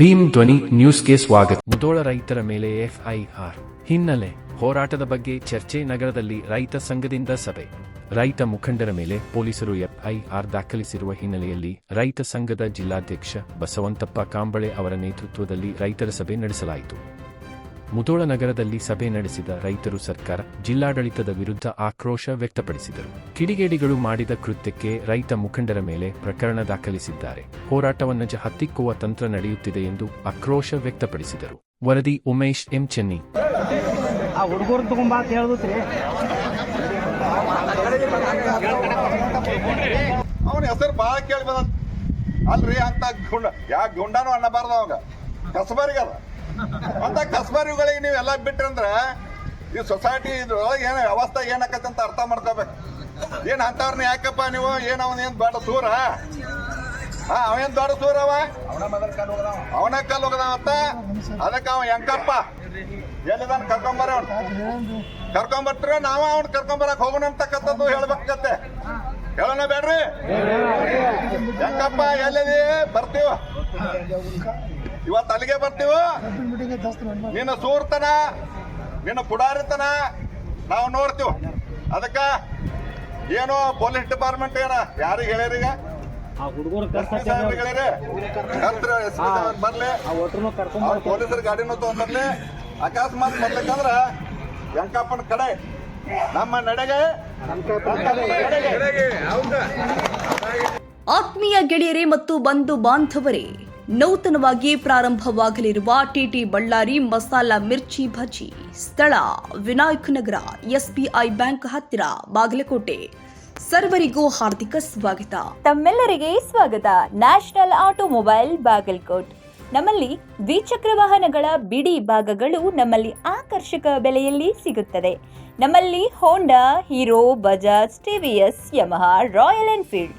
ಭೀಮ್ ಧ್ವನಿ ನ್ಯೂಸ್ಗೆ ಸ್ವಾಗತ. ಮುದೋಳ ರೈತರ ಮೇಲೆ ಎಫ್ಐಆರ್. ಹಿನ್ನೆಲೆ, ಹೋರಾಟದ ಬಗ್ಗೆ ಚರ್ಚೆ ನಗರದಲ್ಲಿ ರೈತ ಸಂಘದಿಂದ ಸಭೆ. ರೈತ ಮುಖಂಡರ ಮೇಲೆ ಪೊಲೀಸರು ಎಫ್ಐಆರ್ ದಾಖಲಿಸಿರುವ ಹಿನ್ನೆಲೆಯಲ್ಲಿ ರೈತ ಸಂಘದ ಜಿಲ್ಲಾಧ್ಯಕ್ಷ ಬಸವಂತಪ್ಪ ಕಾಂಬಳೆ ಅವರ ನೇತೃತ್ವದಲ್ಲಿ ರೈತರ ಸಭೆ ನಡೆಸಲಾಯಿತು. ಮುದೋಳ ನಗರದಲ್ಲಿ ಸಭೆ ನಡೆಸಿದ ರೈತರು ಸರ್ಕಾರ ಜಿಲ್ಲಾಡಳಿತದ ವಿರುದ್ಧ ಆಕ್ರೋಶ ವ್ಯಕ್ತಪಡಿಸಿದರು. ಕಿಡಿಗೇಡಿಗಳು ಮಾಡಿದ ಕೃತ್ಯಕ್ಕೆ ರೈತ ಮುಖಂಡರ ಮೇಲೆ ಪ್ರಕರಣ ದಾಖಲಿಸಿದ್ದಾರೆ. ಹೋರಾಟವನ್ನು ಜ ಹತ್ತಿಕ್ಕುವ ತಂತ್ರ ನಡೆಯುತ್ತಿದೆ ಎಂದು ಆಕ್ರೋಶ ವ್ಯಕ್ತಪಡಿಸಿದರು. ವರದಿ ಉಮೇಶ್ ಎಂ ಚೆನ್ನಿ. ಆ ಹುಡುಗರು ತಗೊಂಬಾ ಅಂತ ಹೇಳುದ್ರಿ. ಅವನ ಹೆಸರು ಬಹಳ ಕೇಳಿ ಬಂದ ಅಲ್ರಿ ಅಂತ ಗುಂಡ ಯಾ ಗುಂಡಾನು ಅನ್ನಬಾರ್ದು ಅವಾಗ. ಕಸಬಾರಿಗದ. ಅಂತ ಕಸ್ಬರಿಗಳಿಗೆ ನೀವು ಎಲ್ಲ ಬಿಟ್ರಂದ್ರ ಈ ಸೊಸೈಟಿ ಇದ್ರೊಳಗೆ ಏನು ವ್ಯವಸ್ಥೆ ಏನಾಕತ್ತೆ ಅಂತ ಅರ್ಥ ಮಾಡ್ಕೋಬೇಕು. ಏನು ಅಂತವ್ರನ್ನ ಯಾಕಪ್ಪ ನೀವು? ಏನು ಅವನ ಏನು ದೊಡ್ಡ ಸೂರ? ಹಾ ಅವೇನ್ ದೊಡ್ಡ ಸೂರ ಅವ? ಅವನ ಕಲ್ ಹೋಗದವಂತ ಅದಕ್ಕೆ ಅವ ಹೆಂಕಪ್ಪ ಎಲ್ಲಿದಾನ ಕರ್ಕೊಂಬರ ಅವ್ನು ಕರ್ಕೊಂಬರ್ತಾರ ನಾವ ಅವ್ನ ಕರ್ಕೊಂಬರಕ್ ಹೋಗೋಣ ಅಂತಕ್ಕಂಥದ್ದು ಹೇಳ್ಬೇಕತ್ತೆ ಹೇಳೋಣ ಬೇಡ್ರಿ? ಹೆಂಕಪ್ಪ ಎಲ್ಲಿದಿ? ಬರ್ತೀವ? ಇವತ್ತು ಅಲ್ಲಿಗೆ ಬರ್ತೀವ? ನಿನ್ನ ಸೂರ್ತನ ನಿನ್ನ ಪುಡಾರಿತನ ನಾವು ನೋಡ್ತೀವ. ಅದಕ್ಕ ಏನು ಪೊಲೀಸ್ ಡಿಪಾರ್ಟ್ಮೆಂಟ್ ಏನ? ಯಾರಿಗೆ ಹೇಳ್ಯಾರೀಗ ಬರ್ಲಿ. ಪೊಲೀಸರ ಗಾಡಿನೂ ತಗೊಂಡ್ಬರ್ಲಿ ಅಕಸ್ಮಾತ್ ಬರ್ಲಿಕ್ಕಂದ್ರ ವೆಂಕಪ್ಪನ ಕಡೆ ನಮ್ಮ ನಡೆಗೆ ಆತ್ಮೀಯ ಗೆಳೆಯರೇ ಮತ್ತು ಬಂಧು ಬಾಂಧವರೇ, ನೂತನವಾಗಿ ಪ್ರಾರಂಭವಾಗಲಿರುವ ಟಿಟಿ ಬಳ್ಳಾರಿ ಮಸಾಲಾ ಮಿರ್ಚಿ ಭಜಿ, ಸ್ಥಳ ವಿನಾಯಕ್ ನಗರ, ಎಸ್ಬಿಐ ಬ್ಯಾಂಕ್ ಹತ್ತಿರ, ಬಾಗಲಕೋಟೆ. ಸರ್ವರಿಗೂ ಹಾರ್ದಿಕ ಸ್ವಾಗತ. ತಮ್ಮೆಲ್ಲರಿಗೆ ಸ್ವಾಗತ. National automobile Bagalkot. ನಮ್ಮಲ್ಲಿ ದ್ವಿಚಕ್ರ ವಾಹನಗಳ ಬಿಡಿ ಭಾಗಗಳು ನಮ್ಮಲ್ಲಿ ಆಕರ್ಷಕ ಬೆಲೆಯಲ್ಲಿ ಸಿಗುತ್ತದೆ. ನಮ್ಮಲ್ಲಿ Honda Hero Bajaj TVS Yamaha Royal Enfield